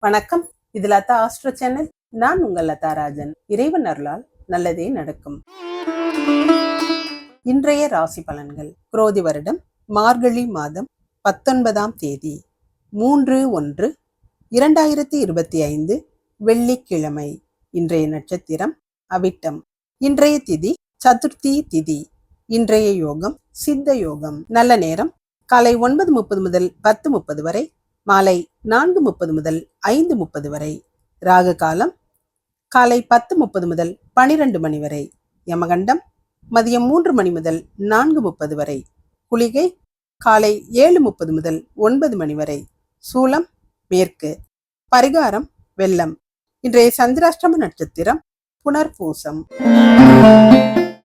வணக்கம். இது Latha astro channel. நான் உங்கள் லதா ராஜன். இறைவன் அருளால் நல்லதே நடக்கும். இன்றைய ராசி பலன்கள். குரோதி வருடம் மார்கழி மாதம் பத்தொன்பதாம் தேதி மூன்று ஒன்று இரண்டாயிரத்தி இருபத்தி ஐந்து வெள்ளிக்கிழமை. இன்றைய நட்சத்திரம் அவிட்டம். இன்றைய திதி சதுர்த்தி திதி. இன்றைய யோகம் சித்த யோகம். நல்ல நேரம் காலை ஒன்பது முப்பது முதல் பத்து முப்பது வரை மாலை நான்கு முப்பது முதல் ஐந்து முப்பது வரை. ராகு காலம் காலை பத்து முப்பது முதல் பனிரெண்டு மணி வரை. யமகண்டம் மதியம் மூன்று மணி முதல் நான்கு முப்பது வரை. குளிகை காலை ஏழு முப்பது முதல் ஒன்பது மணி வரை. சூலம் மேற்கு. பரிகாரம் வெள்ளம். இன்றைய சந்திராஷ்டம நட்சத்திரம் புனர்பூசம்.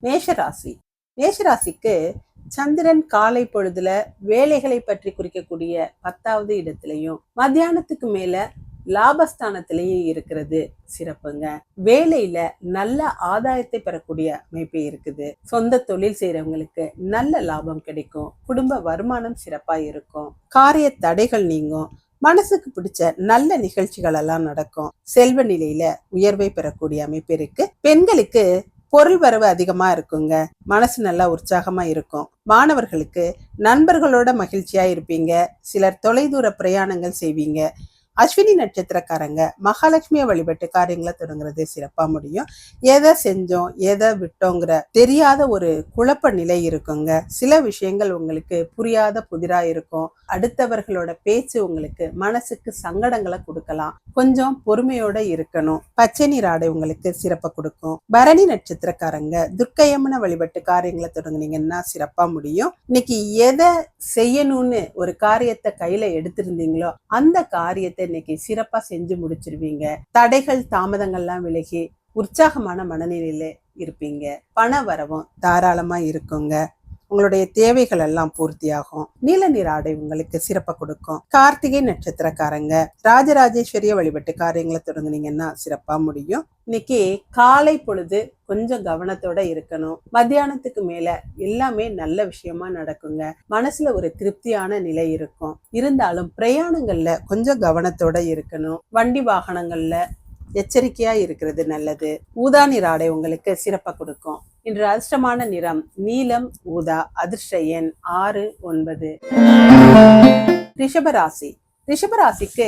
மேஷராசி. மேஷராசிக்கு சந்திரன் காலை பொழுதுல வேலைகளை பற்றி குறிக்கக்கூடிய பத்தாவது இடத்திலையும் மத்தியானத்துக்கு மேல லாபஸ்தானத்திலையும் இருக்கிறது சிறப்புங்க. வேலையில நல்ல ஆதாயத்தை பெறக்கூடிய அமைப்பு இருக்குது. சொந்த தொழில் செய்யறவங்களுக்கு நல்ல லாபம் கிடைக்கும். குடும்ப வருமானம் சிறப்பா இருக்கும். காரிய தடைகள் நீங்கும். மனசுக்கு பிடிச்ச நல்ல நிகழ்ச்சிகள் எல்லாம் நடக்கும். செல்வ நிலையில உயர்வை பெறக்கூடிய அமைப்பு இருக்கு. பெண்களுக்கு பொருள் வரவு அதிகமா இருக்குங்க. மனசு நல்லா உற்சாகமா இருக்கும். மாணவர்களுக்கு நண்பர்களோட மகிழ்ச்சியா இருப்பீங்க. சிலர் தொலைதூர பிரயாணங்கள் செய்வீங்க. அஸ்வினி நட்சத்திரக்காரங்க மகாலட்சுமியை வழிபட்டு காரியங்களை தொடங்குறது சிறப்பா முடியும். எதை செஞ்சோம் எதை விட்டோங்கிற தெரியாத ஒரு குழப்ப நிலை இருக்குங்க. சில விஷயங்கள் உங்களுக்கு புரியாத புதிரா இருக்கும். அடுத்தவர்களோட பேச்சு உங்களுக்கு மனசுக்கு சங்கடங்களை கொடுக்கலாம். கொஞ்சம் பொறுமையோட இருக்கணும். பச்சை நீர் ஆடை உங்களுக்கு சிறப்பை கொடுக்கும். பரணி நட்சத்திரக்காரங்க துர்க்கையம்மனை வழிபட்டு காரியங்களை தொடங்குனீங்கன்னா சிறப்பா முடியும். இன்னைக்கு எதை செய்யணும்னு ஒரு காரியத்தை கையில எடுத்திருந்தீங்களோ அந்த காரியத்தை இன்னைக்கு சிறப்பா செஞ்சு முடிச்சிருவீங்க. தடைகள் தாமதங்கள்லாம் விலகி உற்சாகமான மனநிலையில இருப்பீங்க. பண வரவும் தாராளமா இருக்குங்க. உங்களுடைய தேவைகள் எல்லாம் பூர்த்தியாகும். நீல நீர் ஆடை உங்களுக்கு சிறப்பை கொடுக்கும். கார்த்திகை நட்சத்திரக்காரங்க ராஜராஜேஸ்வரிய வழிபட்டு காரியங்களை தொடங்குனீங்கன்னா சிறப்பா முடியும். இன்னைக்கு காலை பொழுது கொஞ்சம் கவனத்தோட இருக்கணும். மத்தியானத்துக்கு மேல எல்லாமே நல்ல விஷயமா நடக்குங்க. மனசுல ஒரு திருப்தியான நிலை இருக்கும். இருந்தாலும் பிரயாணங்கள்ல கொஞ்சம் கவனத்தோட இருக்கணும். வண்டி வாகனங்கள்ல எச்சரிக்கையா இருக்கிறது நல்லது. ஊதா நிற ஆடை உங்களுக்கு சிறப்பாக கொடுக்கும். இன்று அதிர்ஷ்டமான நிறம் நீலம் ஊதா அதிர்ஷ்ட எண் ஆறு ஒன்பது. ரிஷபராசி ரிஷபராசிக்கு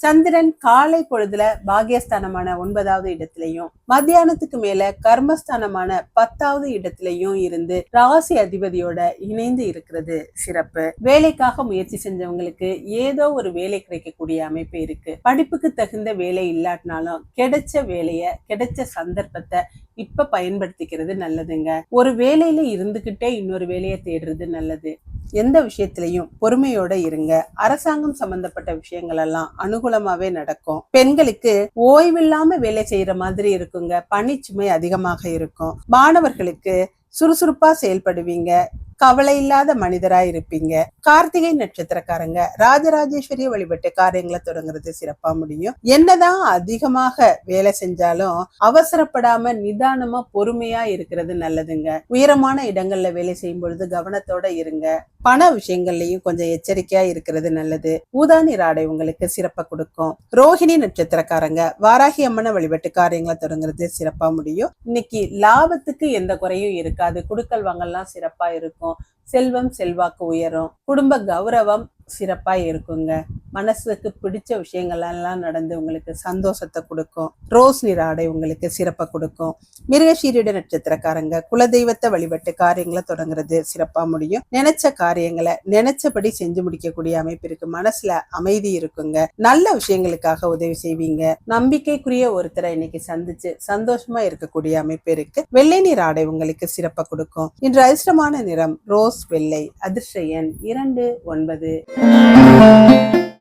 சந்திரன் காலை பொழுதுல பாகியஸ்தானமான ஒன்பதாவது இடத்திலையும் மத்தியானத்துக்கு மேல கர்மஸ்தானமான பத்தாவது இடத்திலையும் இருந்து ராசி அதிபதியோட இணைந்து இருக்கிறது சிறப்பு. வேலைக்காக முயற்சி செஞ்சவங்களுக்கு ஏதோ ஒரு வேலை கிடைக்கக்கூடிய அமைப்பு இருக்கு. படிப்புக்கு தகுந்த வேலை இல்லாட்டினாலும் கிடைச்ச வேலைய கிடைச்ச சந்தர்ப்பத்தை இப்ப பயன்படுத்திக்கிறது நல்லதுங்க. ஒரு வேலையில இருந்துகிட்டே இன்னொரு வேலையை தேடுறது நல்லது. எந்த விஷயத்திலையும் பொறுமையோட இருங்க. அரசாங்கம் சம்பந்தப்பட்ட விஷயங்கள் எல்லாம் அனுகூலமாவே நடக்கும். பெண்களுக்கு ஓய்வில்லாம வேலை செய்யற மாதிரி இருக்குங்க. பணிச்சுமை அதிகமாக இருக்கும். மாணவர்களுக்கு சுறுசுறுப்பா செயல்படுவீங்க. கவலை இல்லாத மனிதரா இருப்பீங்க கார்த்திகை நட்சத்திரக்காரங்க ராஜராஜேஸ்வரிய வழிபட்டு காரியங்களை தொடங்குறது சிறப்பா முடியும். என்னதான் அதிகமாக வேலை செஞ்சாலும் அவசரப்படாம நிதானமா பொறுமையா இருக்கிறது நல்லதுங்க. உயரமான இடங்கள்ல வேலை செய்யும் பொழுது கவனத்தோட இருங்க. பண விஷயங்கள்லயும் கொஞ்சம் எச்சரிக்கையா இருக்கிறது நல்லது. ஊதானி ராடை ஆடை உங்களுக்கு சிறப்ப கொடுக்கும். ரோஹிணி நட்சத்திரக்காரங்க வாராகி அம்மனை வழிபட்டு காரியங்களை தொடங்குறது சிறப்பா முடியும். இன்னைக்கு லாபத்துக்கு எந்த குறையும் இருக்காது. குடுக்கல் வாங்கல்லாம் சிறப்பா இருக்கும். செல்வம் செல்வாக்கு உயரும். குடும்ப கௌரவம் சிறப்பா இருக்குங்க. மனசுக்கு பிடிச்ச விஷயங்கள் எல்லாம் நடந்து உங்களுக்கு சந்தோஷத்தை கொடுக்கும். ரோஸ் நிற ஆடை உங்களுக்கு சிறப்பை கொடுக்கும். மிருகஷீரிட நட்சத்திரக்காரங்க குலதெய்வத்தை வழிபட்டு காரியங்களை தொடங்குறது சிறப்பாக முடியும். நினைச்ச காரியங்களை நினைச்சபடி செஞ்சு முடிக்கக்கூடிய அமைப்பு இருக்கு. மனசுல அமைதி இருக்குங்க. நல்ல விஷயங்களுக்காக உதவி செய்வீங்க. நம்பிக்கைக்குரிய ஒருத்தரை இன்னைக்கு சந்திச்சு சந்தோஷமா இருக்கக்கூடிய அமைப்பு இருக்கு. வெள்ளை நீர் ஆடை உங்களுக்கு சிறப்பை கொடுக்கும். இன்று அதிர்ஷ்டமான நிறம் ரோஸ் வெள்ளை. அதிர்ஷ்ட எண் இரண்டு ஒன்பது.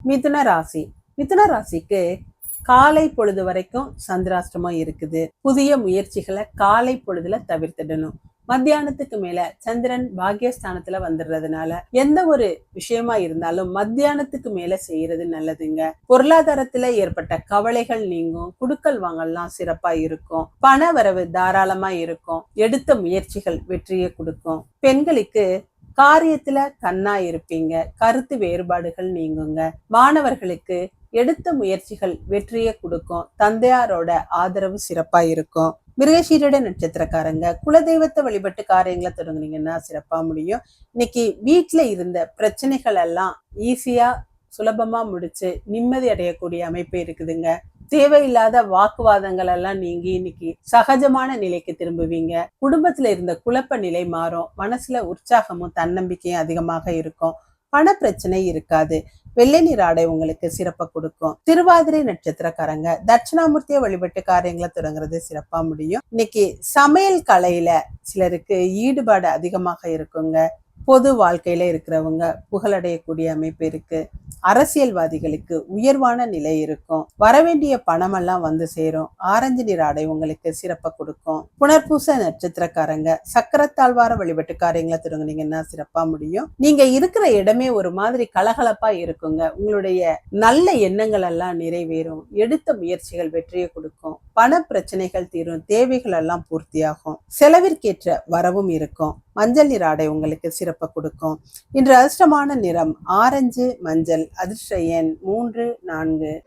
மிதுன ராசி. மிதுன ராசிக்கு காலை பொழுது வரைக்கும் சந்திராஷ்டமம் இருக்குது. புதிய முயற்சிகளை காலை பொழுதுல தவிர்த்திடணும். மத்தியானத்துக்கு மேல சந்திரன் பாக்யஸ்தானத்துல வந்துடுறதுனால எந்த ஒரு விஷயமா இருந்தாலும் மத்தியானத்துக்கு மேல செய்யறது நல்லதுங்க. பொருளாதாரத்துல ஏற்பட்ட கவலைகள் நீங்கும். குடுக்கல் வாங்கல்லாம் சிறப்பா இருக்கும். பண வரவு தாராளமா இருக்கும். எடுத்த முயற்சிகள் வெற்றியை கொடுக்கும். பெண்களுக்கு காரியத்துல கண்ணா இருப்பீங்க. கருத்து வேறுபாடுகள் நீங்குங்க. மாணவர்களுக்கு எடுத்த முயற்சிகள் வெற்றியை கொடுக்கும். தந்தையாரோட ஆதரவு சிறப்பா இருக்கும். மிருகசீரட நட்சத்திரக்காரங்க குலதெய்வத்தை வழிபட்டு காரியங்களை தொடங்குனீங்கன்னா சிறப்பா முடியும். இன்னைக்கு வீட்டுல இருந்த பிரச்சனைகள் எல்லாம் ஈஸியா சுலபமா முடிச்சு நிம்மதி அடையக்கூடிய அமைப்பு இருக்குதுங்க. தேவையில்லாத வாக்குவாதங்கள் எல்லாம் நீங்கி இன்னைக்கு சகஜமான நிலைக்கு திரும்புவீங்க. குடும்பத்துல இருந்த குழப்ப நிலை மாறும். மனசுல உற்சாகமும் தன்னம்பிக்கையும் அதிகமாக இருக்கும். பண பிரச்சனை இருக்காது. வெள்ளை நீர் ஆடை உங்களுக்கு சிறப்பை கொடுக்கும். திருவாதிரை நட்சத்திரக்காரங்க தட்சிணாமூர்த்தியை வழிபட்டு காரியங்களை தொடங்குறது சிறப்பா முடியும். இன்னைக்கு சமையல் கலையில சிலருக்கு ஈடுபாடு அதிகமாக இருக்குங்க. பொது வாழ்க்கையில இருக்கிறவங்க புகழடையக்கூடிய அமைப்பு இருக்கு. அரசியல்வாதிகளுக்கு உயர்வான நிலை இருக்கும். வரவேண்டிய பணமெல்லாம் வந்து சேரும். ஆரஞ்சு நிற ஆடை உங்களுக்கு சிறப்பை கொடுக்கும். புனர்பூச நட்சத்திரக்காரங்க சக்கரத்தாழ்வார வழிபட்டுக்காரங்களை தொடங்குனீங்கன்னா சிறப்பா முடியும். நீங்க இருக்கிற இடமே ஒரு மாதிரி கலகலப்பா இருக்குங்க. உங்களுடைய நல்ல எண்ணங்கள் எல்லாம் நிறைவேறும். எடுத்த முயற்சிகள் வெற்றியை கொடுக்கும். பண பிரச்சனைகள் தீரும். தேவைகள் எல்லாம் பூர்த்தியாகும். செலவிற்கேற்ற வரவும் இருக்கும். மஞ்சள் நிற ஆடை உங்களுக்கு சிறப்பு கொடுக்கும். இன்று அதிர்ஷ்டமான நிறம் ஆரஞ்சு மஞ்சள் அதிர்ஷ்ட எண் மூன்று நான்கு.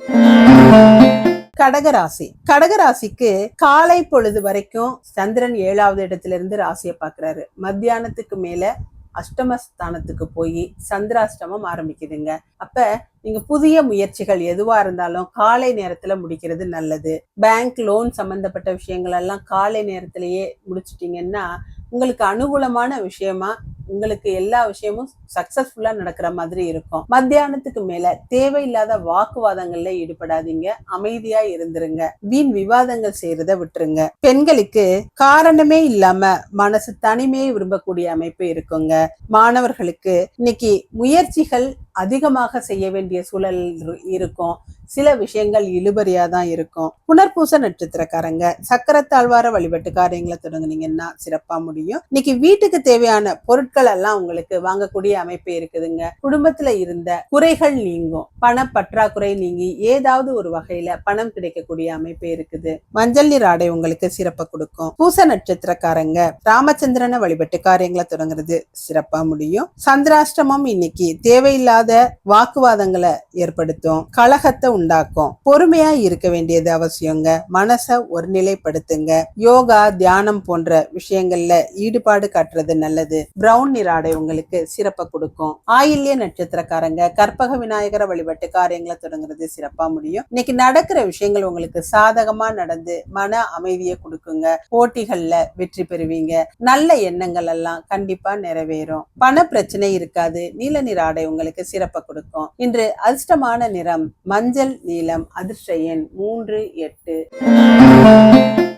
கடகராசி. கடகராசிக்கு காலை பொழுது வரைக்கும் சந்திரன் ஏழாவது இடத்துல இருந்து ராசியை பார்க்கிறாரு. மத்தியானத்துக்கு மேல அஷ்டமஸ்தானத்துக்கு போய் சந்திராஷ்டமம் ஆரம்பிக்குதுங்க. அப்ப நீங்க புதிய முயற்சிகள் எதுவா இருந்தாலும் காலை நேரத்துல முடிக்கிறது நல்லது. பேங்க் லோன் சம்பந்தப்பட்ட விஷயங்கள் எல்லாம் காலை நேரத்திலேயே முடிச்சிட்டீங்கன்னா உங்களுக்கு அனுகூலமான விஷயமா உங்களுக்கு எல்லா விஷயமும் சக்சஸ்ஃபுல்லா நடக்கிற மாதிரி இருக்கும். மத்தியானத்துக்கு மேல தேவையில்லாத வாக்குவாதங்கள்ல ஈடுபடாதீங்க. அமைதியா இருந்துருங்க. வீண் விவாதங்கள் செய்யறத விட்டுருங்க. பெண்களுக்கு காரணமே இல்லாம மனசு தனிமையை விரும்பக்கூடிய அமைப்பு இருக்குங்க. மாணவர்களுக்கு இன்னைக்கு முயற்சிகள் அதிகமாக செய்ய வேண்டிய சூழல் இருக்கும். சில விஷயங்கள் இழுபறியா தான் இருக்கும். புனர்பூச நட்சத்திரக்காரங்க சக்கரத்தாழ்வார வழிபட்டு காரியங்களை தொடங்குனீங்கன்னா சிறப்பா முடியும். இன்னைக்கு வீட்டுக்கு தேவையான பொருட்கள் எல்லாம் உங்களுக்கு வாங்கக்கூடிய அமைப்பு இருக்குதுங்க. குடும்பத்துல இருந்த குறைகள் நீங்கும். பண பற்றாக்குறை நீங்கி ஏதாவது ஒரு வகையில பணம் கிடைக்கக்கூடிய அமைப்பு இருக்குது. மஞ்சள் நீர் ஆடை உங்களுக்கு சிறப்பை கொடுக்கும். பூச நட்சத்திரக்காரங்க ராமச்சந்திரனை வழிபட்டு காரியங்களை தொடங்குறது சிறப்பா முடியும். சந்திராஷ்டமம் இன்னைக்கு தேவையில்லாத வாக்குவாதங்களை ஏற்படுத்தும். கலகத்தை உண்டாக்கும். பொறுமையா இருக்க வேண்டியது அவசியங்க. மனசை ஒருநிலைப்படுத்துங்க. யோகா தியானம் போன்ற விஷயங்கள்ல ஈடுபாடு காட்டுறது நல்லது. பிரவுன் நிற ஆடை உங்களுக்கு சிறப்பை கொடுக்கும். ஆயில்ய நட்சத்திரக்காரங்க கற்பக விநாயகரை வழிபட்டு காரியங்களை தொடங்குறது சிறப்பா முடியும். இன்னைக்கு நடக்கிற விஷயங்கள் உங்களுக்கு சாதகமா நடந்து மன அமைதியை கொடுக்குங்க. போட்டிகள்ல வெற்றி பெறுவீங்க. நல்ல எண்ணங்கள் எல்லாம் கண்டிப்பா நிறைவேறும். பண பிரச்சனை இருக்காது. நீல நிற ஆடை உங்களுக்கு சிறப்பை கொடுக்கும். இன்று அதிர்ஷ்டமான நிறம் மஞ்சள் நீலம் அதிர்ஷ்ட எண் மூன்று எட்டு.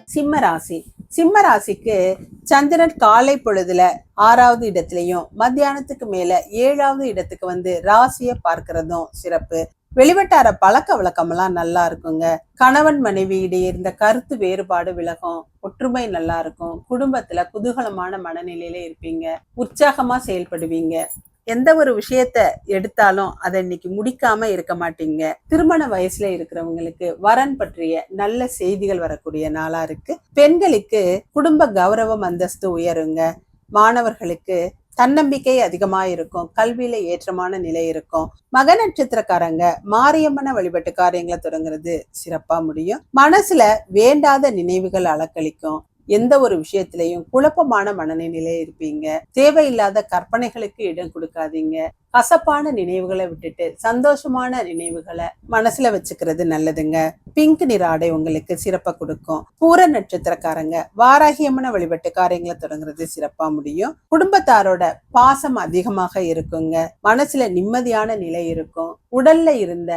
சிம்ம ராசி சிம்ம ராசிக்கு சந்திரன் காலை பொழுதுல ஆறாவது இடத்துலையும் மத்தியானத்துக்கு மேல ஏழாவது இடத்துக்கு வந்து ராசியை பார்க்கிறதும் சிறப்பு. வெளிவட்டார பழக்க வழக்கமெல்லாம் நல்லா இருக்குங்க. கணவன் மனைவி இடையே இருந்த கருத்து வேறுபாடு விலகும். ஒற்றுமை நல்லா இருக்கும். குடும்பத்துல குதூகலமான மனநிலையில இருப்பீங்க. உற்சாகமா செயல்படுவீங்க. எந்த ஒரு விஷயத்த எடுத்தாலும் அதை இன்னைக்கு முடிக்காம இருக்க மாட்டீங்க. திருமண வயசுல இருக்கிறவங்களுக்கு வரன் பற்றிய நல்ல செய்திகள் வரக்கூடிய நாளா இருக்கு. பெண்களுக்கு குடும்ப கௌரவம் அந்தஸ்து உயருங்க. மாணவர்களுக்கு தன்னம்பிக்கை அதிகமா இருக்கும். கல்வியில ஏற்றமான நிலை இருக்கும். மக நட்சத்திரக்காரங்க மாரியம்மனை வழிபட்டு காரியங்களை தொடங்குறது சிறப்பா முடியும். மனசுல வேண்டாத நினைவுகள் அலக்களிக்கும் எந்த ஒரு விஷயத்திலையும் குழப்பமான மனநிலையில இருப்பீங்க. தேவையில்லாத கற்பனைகளுக்கு இடம் கொடுக்காதீங்க. கசப்பான நினைவுகளை விட்டுட்டு சந்தோஷமான நினைவுகளை மனசுல வச்சுக்கிறது நல்லதுங்க. பிங்க் நிற ஆடை உங்களுக்கு சிறப்பை கொடுக்கும். பூர நட்சத்திரக்காரங்க வாராகியமான வழிபட்டு காரியங்களை தொடங்குறது சிறப்பா முடியும். குடும்பத்தாரோட பாசம் அதிகமாக இருக்குங்க. மனசுல நிம்மதியான நிலை இருக்கும். உடல்ல இருந்த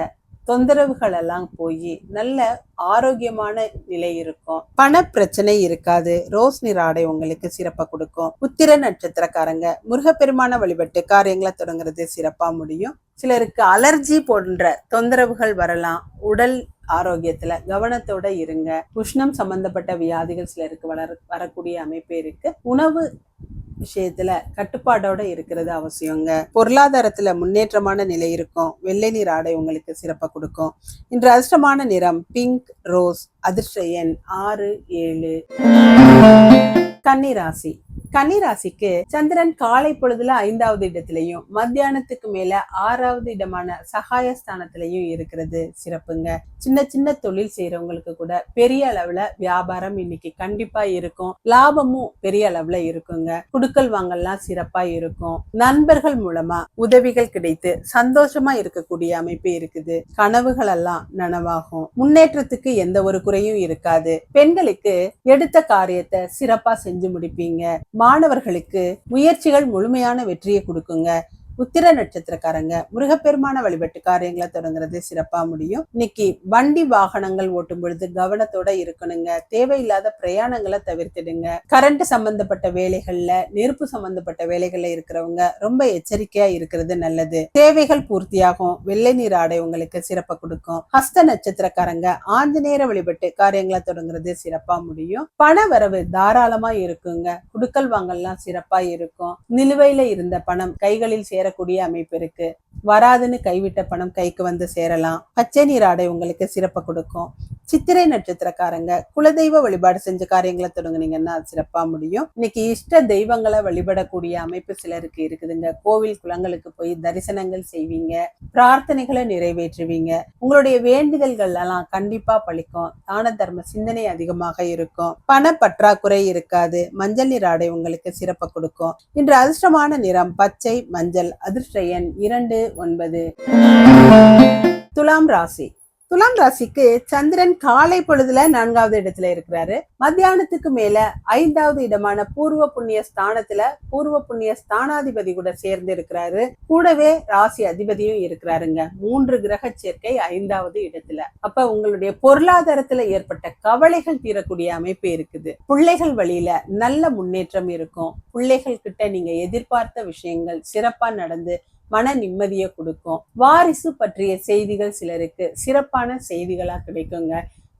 தொந்தரவுகள் எல்லாம் போய் நல்ல ஆரோக்கியமான நிலை இருக்கும். பண பிரச்சனை இருக்காது. ரோஸ் நிற ஆடை உங்களுக்கு சிறப்பா கொடுக்கும். உத்திர நட்சத்திரக்காரங்க முருகப்பெருமான வழிபட்டு காரியங்களை தொடங்குறது சிறப்பா முடியும். சிலருக்கு அலர்ஜி போன்ற தொந்தரவுகள் வரலாம். உடல் ஆரோக்கியத்துல கவனத்தோட இருங்க. உஷ்ணம் சம்பந்தப்பட்ட வியாதிகள் சிலருக்கு வளர வரக்கூடிய அமைப்பு இருக்கு. உணவு விஷயத்துல கட்டுப்பாடோட இருக்கிறது அவசியங்க. பொருளாதாரத்துல முன்னேற்றமான நிலை இருக்கும். வெள்ளை நீர் ஆடை உங்களுக்கு சிறப்பாக கொடுக்கும். இன்று அதிர்ஷ்டமான நிறம் பிங்க் ரோஸ் அதிர்ஷ்ட எண் ஆறு ஏழு. கன்னிராசி கன்னிராசிக்கு சந்திரன் காலை பொழுதுல ஐந்தாவது இடத்திலையும் மத்தியானத்துக்கு மேல ஆறாவது இடமான சகாயஸ்தானத்திலையும் இருக்கிறது சிறப்புங்க. சின்ன சின்ன தொழில் செய்யறவங்களுக்கு கூட பெரிய அளவுல வியாபாரம் இன்னைக்கு கண்டிப்பா இருக்கும். லாபமும் பெரிய அளவுல இருக்குங்க. குடுக்கல் வாங்கல்லாம் சிறப்பா இருக்கும். நண்பர்கள் மூலமா உதவிகள் கிடைத்து சந்தோஷமா இருக்கக்கூடிய அமைப்பு இருக்குது. கனவுகள் எல்லாம் நனவாகும். முன்னேற்றத்துக்கு எந்த ஒரு குறையும் இருக்காது. பெண்களுக்கு எடுத்த காரியத்தை சிறப்பா செஞ்சு முடிப்பீங்க. மாணவர்களுக்கு முயற்சிகள் முழுமையான வெற்றியை கொடுக்குங்க. உத்திர நட்சத்திரக்காரங்க முருகப்பெருமான வழிபட்டு காரியங்களை தொடங்குறது சிறப்பா முடியும். இன்னைக்கு வண்டி வாகனங்கள் ஓட்டும் பொழுது கவனத்தோட இருக்கணுங்க. தேவையில்லாத பிரயாணங்களை தவிர்த்திடுங்க. கரண்ட் சம்பந்தப்பட்ட வேலைகள்ல நெருப்பு சம்பந்தப்பட்ட வேலைகள்ல இருக்கிறவங்க ரொம்ப எச்சரிக்கையா இருக்கிறது நல்லது. தேவைகள் பூர்த்தியாகும். வெள்ளை நீர் ஆடை உங்களுக்கு சிறப்பை கொடுக்கும். ஹஸ்த நட்சத்திரக்காரங்க ஆஞ்சநேயர வழிபட்டு காரியங்களை தொடங்குறது சிறப்பா முடியும். பண வரவு தாராளமா இருக்குங்க. குடுக்கல் வாங்கல்லாம் சிறப்பா இருக்கும். நிலுவையில இருந்த பணம் கைகளில் சேரக்கூடிய அமைப்பு இருக்கு. வராதுன்னு கைவிட்ட பணம் கைக்கு வந்து சேரலாம். பச்சை நீர் ஆடை உங்களுக்கு சிறப்பை கொடுக்கும். சித்திரை நட்சத்திரக்காரங்க குலதெய்வ வழிபாடு செஞ்ச காரியங்களை தொடங்குனீங்கன்னா சிறப்பா முடியும். இன்னைக்கு இஷ்ட தெய்வங்களை வழிபடக்கூடிய அமைப்பு சிலருக்கு இருக்குதுங்க. கோவில் குளங்களுக்கு போய் தரிசனங்கள் செய்வீங்க பிரார்த்தனைகளை நிறைவேற்றுவீங்க. உங்களுடைய வேண்டுதல்கள் எல்லாம் கண்டிப்பா பழிக்கும். தான தர்ம சிந்தனை அதிகமாக இருக்கும். பண பற்றாக்குறை இருக்காது. மஞ்சள் நீர் ஆடை உங்களுக்கு சிறப்பை கொடுக்கும். இன்று அதிர்ஷ்டமான நிறம் பச்சை மஞ்சள். அதிர்ஷ்ட எண் இரண்டு ஒன்பது. துலாம் ராசி. துலாம் ராசிக்கு சந்திரன் காலை பொழுதுல நான்காவது இடத்துல இருக்கிறாரு. மத்தியானத்துக்கு மேல ஐந்தாவது இடமான பூர்வ புண்ணிய ஸ்தானத்துல பூர்வ புண்ணிய ஸ்தானாதிபதி கூட சேர்ந்து இருக்கிறாரு. கூடவே ராசி அதிபதியும் இருக்கிறாருங்க. மூன்று கிரக சேர்க்கை ஐந்தாவது இடத்துல. அப்ப உங்களுடைய பொருளாதாரத்துல ஏற்பட்ட கவலைகள் தீரக்கூடிய அமைப்பு இருக்குது. பிள்ளைகள் வழியில நல்ல முன்னேற்றம் இருக்கும். பிள்ளைகள் கிட்ட நீங்க எதிர்பார்த்த விஷயங்கள் சிறப்பா நடந்து மன நிம்மதியை கொடுக்கும். வாரிசு பற்றிய செய்திகள் சிலருக்கு சிறப்பான செய்திகளா கிடைக்குங்க.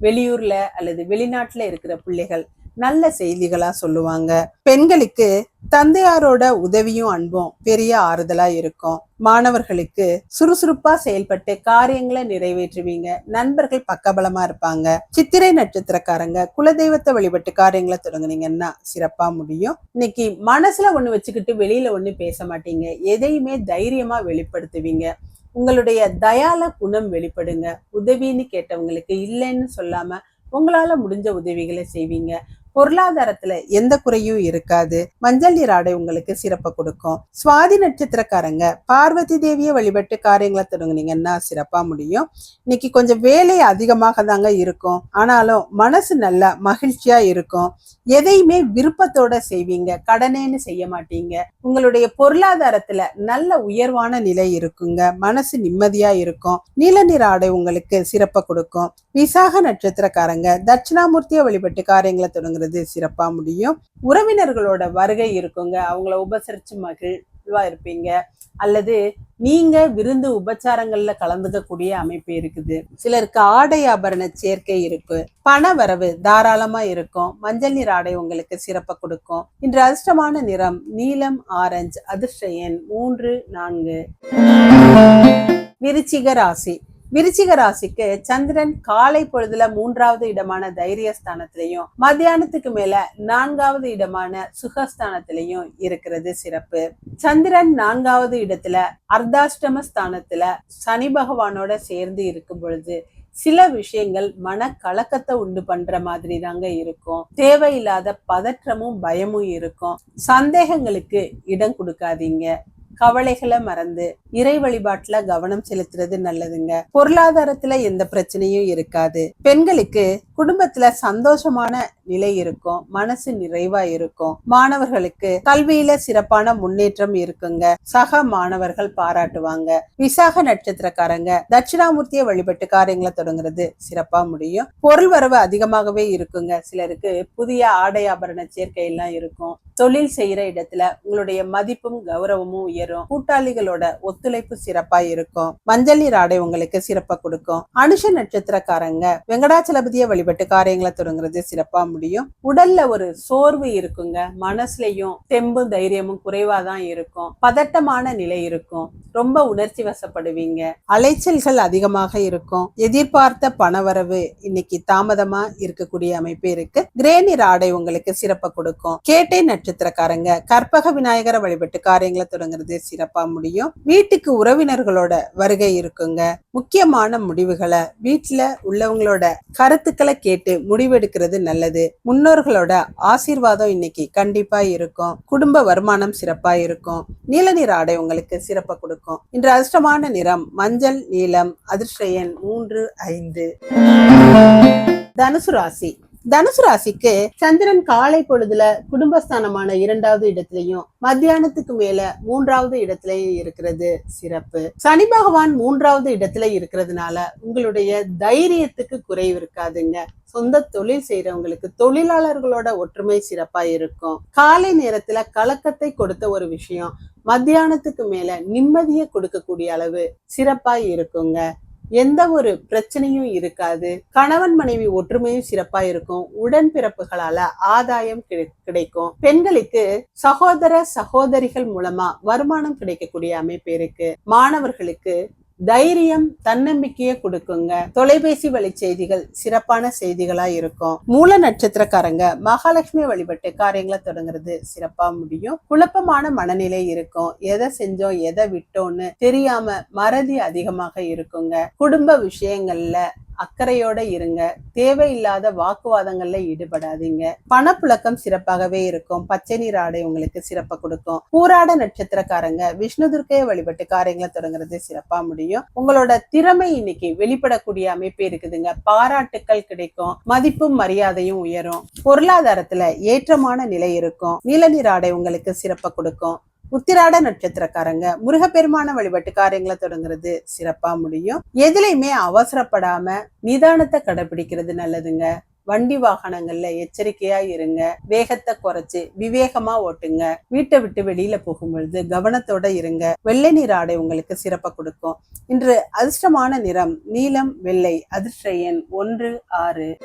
வெளியூர்ல அல்லது வெளிநாட்டுல இருக்கிற பிள்ளைகள் நல்ல செய்திகளா சொல்லுவாங்க. பெண்களுக்கு தந்தையாரோட உதவியும் அன்பும் பெரிய ஆறுதலா இருக்கும். மாணவர்களுக்கு சுறுசுறுப்பா செயல்பட்டு காரியங்களை நிறைவேற்றுவீங்க. நண்பர்கள் பக்கபலமா இருப்பாங்க. சித்திரை நட்சத்திரக்காரங்க குலதெய்வத்தை வழிபட்டு காரியங்களை தொடங்குனீங்கன்னா சிறப்பா முடியும். இன்னைக்கு மனசுல ஒண்ணு வச்சுக்கிட்டு வெளியில ஒண்ணு பேச மாட்டீங்க. எதையுமே தைரியமா வெளிப்படுத்துவீங்க. உங்களுடைய தயால குணம் வெளிப்படுங்க. உதவின்னு கேட்டவங்களுக்கு இல்லைன்னு சொல்லாம உங்களால முடிஞ்ச உதவிகளை செய்வீங்க. பொருளாதாரத்துல எந்த குறையும் இருக்காது. மஞ்சள் நீர் ஆடை உங்களுக்கு சிறப்பை கொடுக்கும். சுவாதி நட்சத்திரக்காரங்க பார்வதி தேவியை வழிபட்டு காரியங்களை தொடங்குனீங்கன்னா சிறப்பா முடியும். இன்னைக்கு கொஞ்சம் வேலை அதிகமாக தாங்க இருக்கும். ஆனாலும் மனசு நல்லா மகிழ்ச்சியா இருக்கும். எதையுமே விருப்பத்தோட செய்வீங்க. கடனேன்னு செய்ய மாட்டீங்க. உங்களுடைய பொருளாதாரத்துல நல்ல உயர்வான நிலை இருக்குங்க. மனசு நிம்மதியா இருக்கும். நீல நிற ஆடை உங்களுக்கு சிறப்பை கொடுக்கும். விசாக நட்சத்திரக்காரங்க தட்சிணாமூர்த்தியை வழிபட்டு காரியங்களை தொடங்குறது சிறப்பா முடியும். உறவினர்களோட வருகை இருக்குங்க. அவங்கள உபசரித்து மகிழ்வாக இருப்பீங்க. அல்லது நீங்க விருந்து உபச்சாரங்கள்ல கலந்துக்க கூடிய அமைப்பு இருக்குது. சிலருக்கு ஆடை ஆபரண சேர்க்கை இருக்கு பண வரவு தாராளமா இருக்கும். மஞ்சள் நீர் ஆடை உங்களுக்கு சிறப்பை கொடுக்கும். இன்று அதிர்ஷ்டமான நிறம் நீலம் ஆரஞ்சு அதிர்ஷ்ட எண் மூன்று நான்கு. விருச்சிக ராசி. விருச்சிக ராசிக்கு சந்திரன் காலை பொழுதுல மூன்றாவது இடமான தைரியஸ்தானத்திலையும் மத்தியானத்துக்கு மேல நான்காவது இடமான சுகஸ்தானத்திலையும் இருக்கிறது சிறப்பு. சந்திரன் நான்காவது இடத்துல அர்த்தாஷ்டம ஸ்தானத்துல சனி பகவானோட சேர்ந்து இருக்கும் பொழுது சில விஷயங்கள் மன கலக்கத்தை உண்டு பண்ற மாதிரி தாங்க இருக்கும். தேவையில்லாத பதற்றமும் பயமும் இருக்கும். சந்தேகங்களுக்கு இடம் கொடுக்காதீங்க. கவலைகளை மறந்து இறை வழிபாட்டுல கவனம் செலுத்துறது நல்லதுங்க. பொருளாதாரத்துல எந்த பிரச்சனையும் இருக்காது. பெண்களுக்கு குடும்பத்துல சந்தோஷமான நிலை இருக்கும். மனசு நிறைவா இருக்கும். மாணவர்களுக்கு கல்வியில சிறப்பான முன்னேற்றம் இருக்குங்க. சக மாணவர்கள் பாராட்டுவாங்க. விசாக நட்சத்திரக்காரங்க தட்சிணாமூர்த்தியை வழிபட்டு காரியங்களை தொடங்குறது சிறப்பா முடியும். பொருள் வரவு அதிகமாகவே இருக்குங்க. சிலருக்கு புதிய ஆடை ஆபரண சேர்க்கை எல்லாம் இருக்கும். தொழில் செய்யற இடத்துல உங்களுடைய மதிப்பும் கௌரவமும் உயர் உயரும். கூட்டாளிகளோட ஒத்துழைப்பு சிறப்பா இருக்கும். மஞ்சள் நீர் ஆடை உங்களுக்கு சிறப்பா கொடுக்கும். அனுஷ நட்சத்திரக்காரங்க வெங்கடாச்சலபதியை வழிபட்டு காரியங்களை தொடங்குறது சிறப்பா முடியும். உடல்ல ஒரு சோர்வு இருக்குங்க. மனசுலயும் தெம்பும் தைரியமும் குறைவாதான் இருக்கும். பதட்டமான நிலை இருக்கும். ரொம்ப உணர்ச்சி வசப்படுவீங்க. அலைச்சல்கள் அதிகமாக இருக்கும். எதிர்பார்த்த பணவரவு இன்னைக்கு தாமதமா இருக்கக்கூடிய அமைப்பு இருக்கு. கிரேனிர் ஆடை உங்களுக்கு சிறப்பை கொடுக்கும். கேட்டை நட்சத்திரக்காரங்க கற்பக விநாயகரை வழிபட்டு காரியங்களை தொடங்குறது சிறப்பா முடியும். வீட்டுக்கு உறவினர்களோட வருகை இருக்குங்க. முக்கியமான முடிவுகளை வீட்டுல உள்ளவங்களோட கருத்துக்களை கேட்டு முடிவெடுக்கிறது நல்லது. முன்னோர்களோட ஆசீர்வாதம் இன்னைக்கு கண்டிப்பா இருக்கும். குடும்ப வருமானம் சிறப்பா இருக்கும். நீல நிற ஆடை உங்களுக்கு சிறப்பா கொடுக்கும். இன்று அதிர்ஷ்டமான நிறம் மஞ்சள் நீலம் அதிர்ஷ்ட எண் மூன்று ஐந்து. தனுசு ராசி. தனுசு ராசிக்கு சந்திரன் காலை பொழுதுல குடும்பஸ்தானமான இரண்டாவது இடத்திலையும் மத்தியானத்துக்கு மேல மூன்றாவது இடத்திலையும் இருக்கிறது சிறப்பு. சனி பகவான் மூன்றாவது இடத்துல இருக்கிறதுனால உங்களுடைய தைரியத்துக்கு குறைவு இருக்காதுங்க. சொந்த தொழில் செய்யறவங்களுக்கு தொழிலாளர்களோட ஒற்றுமை சிறப்பா இருக்கும். காலை நேரத்துல கலக்கத்தை கொடுத்த ஒரு விஷயம் மத்தியானத்துக்கு மேல நிம்மதியை கொடுக்கக்கூடிய அளவு சிறப்பா இருக்குங்க. எந்த ஒரு பிரச்சனையும் இருக்காது. கணவன் மனைவி ஒற்றுமையும் சிறப்பா இருக்கும். உடன்பிறப்புகளால ஆதாயம் கிடைக்கும். பெண்களுக்கு சகோதர சகோதரிகள் மூலமா வருமானம் கிடைக்கக்கூடிய அமைப்பு இருக்கு. மாணவர்களுக்கு தைரியம் தன்னம்பிக்கையை கொடுக்குங்க. தொலைபேசி வழி செய்திகள் சிறப்பான செய்திகளா இருக்கும். மூல நட்சத்திரக்காரங்க மகாலட்சுமி வழிபட்டு காரியங்களை தொடங்குறது சிறப்பா முடியும். குழப்பமான மனநிலை இருக்கும். எதை செஞ்சோம் எதை விட்டோம்னு தெரியாம மறதி அதிகமாக இருக்குங்க. குடும்ப விஷயங்கள்ல அக்கறையோட இருங்க. தேவையில்லாத வாக்குவாதங்கள்ல ஈடுபடாதீங்க. பணப்புழக்கம் சிறப்பாகவே இருக்கும். பச்சை நீர் ஆடை உங்களுக்கு சிறப்பை கொடுக்கும். பூராட நட்சத்திரக்காரங்க விஷ்ணு துர்க்கையை வழிபட்டு காரியங்களை தொடங்குறது சிறப்பா முடியும். உங்களோட திறமை இன்னைக்கு வெளிப்படக்கூடிய அமைப்பு இருக்குதுங்க. பாராட்டுக்கள் கிடைக்கும். மதிப்பும் மரியாதையும் உயரும். பொருளாதாரத்துல ஏற்றமான நிலை இருக்கும். நீல நீர் ஆடை உங்களுக்கு சிறப்பை கொடுக்கும். உத்திராட நட்சத்திரக்காரங்க. முருகப்பெருமான வழிபாட்டு காரியங்களை தொடங்குறது சிறப்பா முடியும். எதுலையுமே அவசரப்படாம நிதானத்தை கடைபிடிக்கிறது நல்லதுங்க. வண்டி வாகனங்கள்ல எச்சரிக்கையா இருங்க. வேகத்தை குறைச்சு விவேகமா ஓட்டுங்க. வீட்டை விட்டு வெளியில போகும்பொழுது கவனத்தோட இருங்க. வெள்ளை நீர் ஆடை உங்களுக்கு சிறப்பை கொடுக்கும். இன்று அதிர்ஷ்டமான நிறம் நீலம் வெள்ளை அதிர்ஷ்ட எண் ஒன்று ஆறு.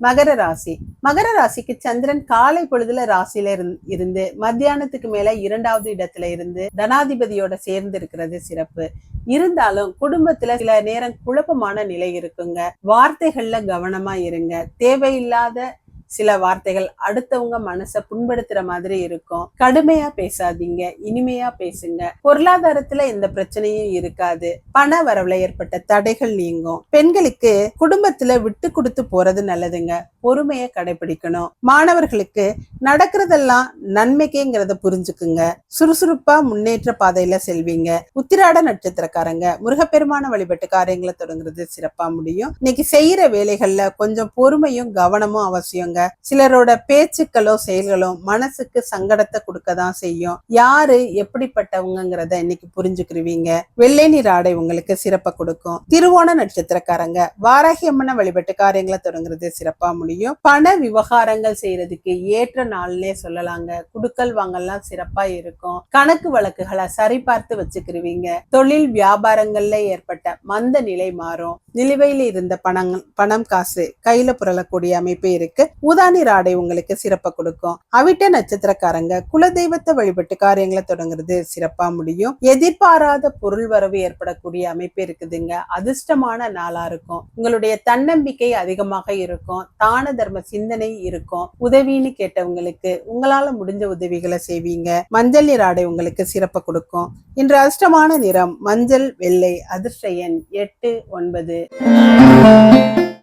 மகர ராசி. மகர ராசிக்கு சந்திரன் காலை பொழுதுல ராசியில இருந்து மத்தியானத்துக்கு மேல இரண்டாவது இடத்துல இருந்து தனாதிபதியோட சேர்ந்து இருக்கிறது சிறப்பு. இருந்தாலும் குடும்பத்துல சில நேரம் குழப்பமான நிலை இருக்குங்க. வார்த்தைகள்ல கவனமா இருங்க. தேவையில்லாத சில வார்த்தைகள் அடுத்தவங்க மனசை புண்படுத்துற மாதிரி இருக்கும். கடுமையா பேசாதீங்க இனிமையா பேசுங்க. பொருளாதாரத்துல எந்த பிரச்சனையும் இருக்காது. பண வரவுல ஏற்பட்ட தடைகள் நீங்கும். பெண்களுக்கு குடும்பத்துல விட்டு கொடுத்து போறது நல்லதுங்க. பொறுமையை கடைபிடிக்கணும். மாணவர்களுக்கு நடக்கிறதெல்லாம் நன்மைக்கேங்கிறத புரிஞ்சுக்குங்க. சுறுசுறுப்பா முன்னேற்ற பாதையில செல்வீங்க. உத்திராட நட்சத்திரக்காரங்க முருகப்பெருமான வழிபட்டு காரியங்களை தொடங்குறது சிறப்பா முடியும். இன்னைக்கு செய்யற வேலைகள்ல கொஞ்சம் பொறுமையும் கவனமும் அவசியங்க. சிலரோட பேச்சுக்களோ செயல்களோ மனசுக்கு சங்கடத்தை கொடுக்க தான் செய்யும். யாரு எப்படிப்பட்டவங்கிறத இன்னைக்கு புரிஞ்சுக்கிருவீங்க. வெள்ளை நீர் ஆடை உங்களுக்கு சிறப்பை கொடுக்கும். திருவோண நட்சத்திரக்காரங்க வாராகி வழிபட்டு காரியங்களை தொடங்குறது சிறப்பா முடியும். பண விவகாரங்கள் செய்யறதுக்கு ஏற்ற நாள்னே சொல்லலாங்க. குடுக்கல் வாங்கலாம் சிறப்பா இருக்கும். கணக்கு வழக்குகளை சரிபார்த்து வச்சுக்கிருவீங்க. தொழில் வியாபாரங்கள்ல ஏற்பட்ட மந்த நிலை மாறும். நிலுவையில் இருந்த பணங்கள் பணம் காசு கையில புரளக்கூடிய அமைப்பு இருக்கு. ஊதானீர் ஆடை உங்களுக்கு சிறப்பை கொடுக்கும். அவிட்ட நட்சத்திரக்காரங்க குலதெய்வத்தை வழிபட்டு காரியங்களை தொடங்குறது சிறப்பா முடியும். எதிர்பாராத பொருள் வரவு ஏற்படக்கூடிய அமைப்பு இருக்குதுங்க. அதிர்ஷ்டமான நாளா இருக்கும். உங்களுடைய தன்னம்பிக்கை அதிகமாக இருக்கும். தான தர்ம சிந்தனை இருக்கும். உதவின்னு கேட்டவங்களுக்கு உங்களால முடிஞ்ச உதவிகளை செய்வீங்க. மஞ்சள் நீர் ஆடை உங்களுக்கு சிறப்பை கொடுக்கும். இன்று அதிர்ஷ்டமான நிறம் மஞ்சள் வெள்ளை அதிர்ஷ்ட எண் எட்டு ஒன்பது.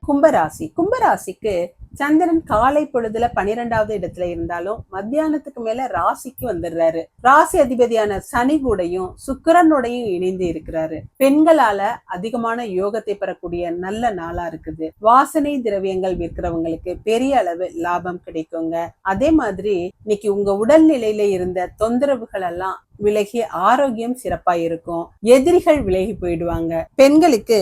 கும்பராசி. கும்பராசிக்கு சந்திரன் காலை பொழுதுல பனிரெண்டாவது இடத்துல இருந்தாலும் மத்தியானத்துக்கு மேல ராசிக்கு வந்துடுறாரு. ராசி அதிபதியான சனி கூடையும் சுக்கிரனோடையும் இணைந்து இருக்கிறாரு. பெண்களால அதிகமான யோகத்தை பெறக்கூடிய நல்ல நாளா இருக்குது. வாசனை திரவியங்கள் விற்கிறவங்களுக்கு பெரிய அளவு லாபம் கிடைக்குங்க. அதே மாதிரி இன்னைக்கு உங்க உடல்நிலையில இருந்த தொந்தரவுகள் எல்லாம் விலகி ஆரோக்கியம் சிறப்பா இருக்கும். எதிரிகள் விலகி போயிடுவாங்க. பெண்களுக்கு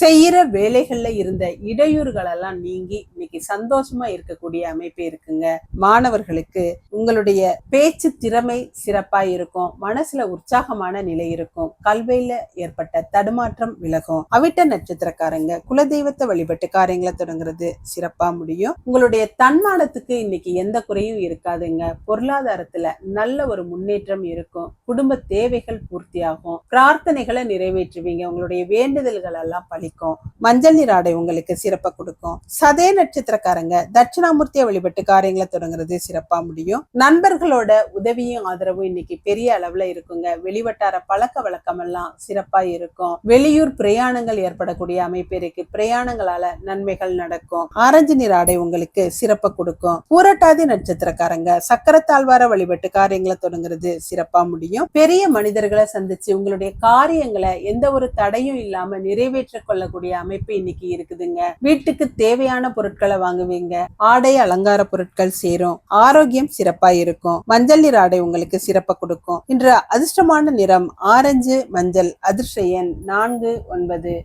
செய்யற வேலைகள்ல இருந்த இடையூறுகள் எல்லாம் நீங்கி இன்னைக்கு சந்தோஷமா இருக்கக்கூடிய அமைப்பு இருக்குங்க. மாணவர்களுக்கு உங்களுடைய பேச்சு திறமை சிறப்பா இருக்கும். மனசுல உற்சாகமான நிலை இருக்கும். கல்வியில ஏற்பட்ட தடுமாற்றம் விலகும். அவிட்ட நட்சத்திரக்காரங்க குலதெய்வத்தை வழிபட்டு காரியங்களை தொடங்குறது சிறப்பா முடியும். உங்களுடைய தன்மானத்துக்கு இன்னைக்கு எந்த குறையும் இருக்காதுங்க. பொருளாதாரத்துல நல்ல ஒரு முன்னேற்றம் இருக்கும். குடும்ப தேவைகள் பூர்த்தியாகும். பிரார்த்தனைகளை நிறைவேற்றுவீங்க. உங்களுடைய வேண்டுதல்கள் எல்லாம் பழிக்கும். மஞ்சள் நீர் ஆடை உங்களுக்கு சிறப்பை கொடுக்கும். சதே நட்சத்திரக்காரங்க தட்சிணாமூர்த்தியை வழிபட்டு காரியங்களை தொடங்குறது சிறப்பா முடியும். நண்பர்களோட உதவியும் ஆதரவும் இன்னைக்கு பெரிய அளவுல இருக்குங்க. வெளிவட்டார பழக்க வழக்கம் எல்லாம் சிறப்பா இருக்கும். வெளியூர் பிரயாணங்கள் ஏற்படக்கூடிய அமைப்பு இருக்கு. பிரயாணங்களால நன்மைகள் நடக்கும். ஆரஞ்சு நீர் ஆடை உங்களுக்கு சிறப்பை கொடுக்கும். பூரட்டாதி நட்சத்திரக்காரங்க சக்கரத்தாழ்வார வழிபட்டு காரியங்களை தொடங்குறது சிறப்பா முடியும். பெரிய மனிதர்களை சந்திச்சு உங்களுடைய காரியங்களை எந்த ஒரு தடையும் இல்லாம நிறைவேற்ற கொள்ளக்கூடிய அமைப்பு இன்னைக்கு இருக்குதுங்க. வீட்டுக்கு தேவையான பொருட்களை வாங்குவீங்க. ஆடை அலங்கார பொருட்கள் சேரும். ஆரோக்கியம் சிறப்பா இருக்கும். மஞ்சள் நீர் ஆடை உங்களுக்கு சிறப்பை கொடுக்கும். இன்று அதிர்ஷ்டமான நிறம் ஆரஞ்சு மஞ்சள் அதிர்ஷ்ட எண் நான்கு ஒன்பது.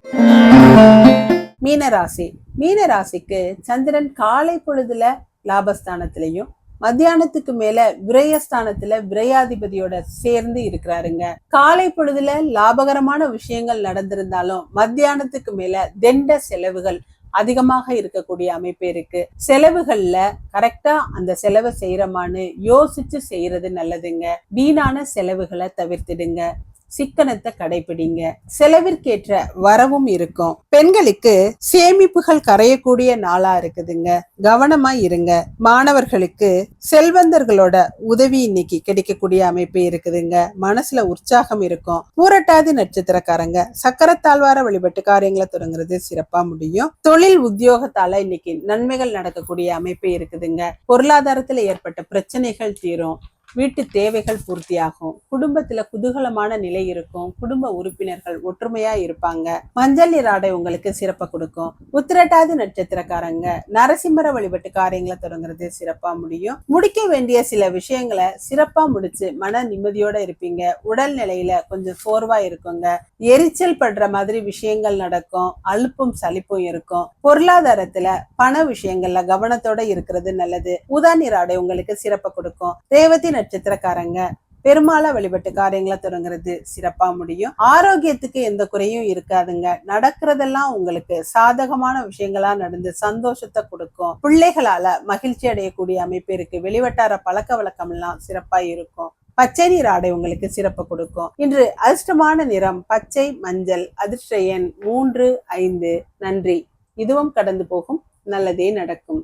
மீனராசி. மீனராசிக்கு சந்திரன் காலை பொழுதுல லாபஸ்தானத்திலையும் மத்தியானத்துக்கு மேல விரயஸ்தானத்துல விரயாதிபதியோட சேர்ந்து இருக்கிறாருங்க. காலை பொழுதுல லாபகரமான விஷயங்கள் நடந்திருந்தாலும் மத்தியானத்துக்கு மேல தெண்ட செலவுகள் அதிகமாக இருக்கக்கூடிய அமைப்பு இருக்கு. செலவுகள்ல கரெக்டா அந்த செலவை செய்யறமான்னு யோசிச்சு செய்யறது நல்லதுங்க. வீணான செலவுகளை தவிர்த்திடுங்க. சிக்கனத்தை கடைபிடிங்க செலவிற்கேற்ற வரவும் இருக்கும். பெண்களுக்கு சேமிப்புகள் கரையக்கூடிய நாளா இருக்குதுங்க. கவனமா இருங்க. மாணவர்களுக்கு செல்வந்தர்களோட உதவி இன்னைக்கு கிடைக்கக்கூடிய அமைப்பு இருக்குதுங்க. மனசுல உற்சாகம் இருக்கும். பூரட்டாதி நட்சத்திரக்காரங்க சக்கரத்தாழ்வார வழிபட்டு காரியங்களை தொடங்குறது சிறப்பா முடியும். தொழில் உத்தியோகத்தால இன்னைக்கு நன்மைகள் நடக்கக்கூடிய அமைப்பு இருக்குதுங்க. பொருளாதாரத்துல ஏற்பட்ட பிரச்சனைகள் தீரும். வீட்டு தேவைகள் பூர்த்தியாகும். குடும்பத்துல குதூகலமான நிலை இருக்கும். குடும்ப உறுப்பினர்கள் ஒற்றுமையா இருப்பாங்க. மஞ்சள் நீர் ஆடை உங்களுக்கு சிறப்பை கொடுக்கும். உத்திரட்டாதி நட்சத்திரக்காரங்க நரசிம்மர வழிபட்டு காரியங்களை தொடங்குறது சிறப்பா முடியும். முடிக்க வேண்டிய சில விஷயங்களை சிறப்பா முடிச்சு மன நிம்மதியோட இருப்பீங்க. உடல் நிலையில கொஞ்சம் சோர்வா இருக்குங்க. எரிச்சல் படுற மாதிரி விஷயங்கள் நடக்கும். அலுப்பும் சலிப்பும் இருக்கும். பொருளாதாரத்துல பண விஷயங்கள்ல கவனத்தோட இருக்கிறது நல்லது. உதா நீர் ஆடை உங்களுக்கு சிறப்பை கொடுக்கும். ரேவதி நட்சத்திரக்காரங்க. பெருமாளை வழிபட்டு காரியங்களை தொடங்குறது சிறப்பா முடியும். ஆரோக்கியத்துக்கு எந்த குறையும் இருக்காதுங்க. நடக்கிறதெல்லாம் உங்களுக்கு சாதகமான விஷயங்களா நடந்து சந்தோஷத்தை கொடுக்கும். பிள்ளைகளால மகிழ்ச்சி அடையக்கூடிய அமைப்பு இருக்கு. வெளிவட்டார பழக்க வழக்கம் எல்லாம் சிறப்பா இருக்கும். பச்சை நீர் ஆடை உங்களுக்கு சிறப்பு கொடுக்கும். இன்று அதிர்ஷ்டமான நிறம் பச்சை மஞ்சள் அதிர்ஷ்ட எண் மூன்று ஐந்து. நன்றி. இதுவும் கடந்து போகும். நல்லதே நடக்கும்.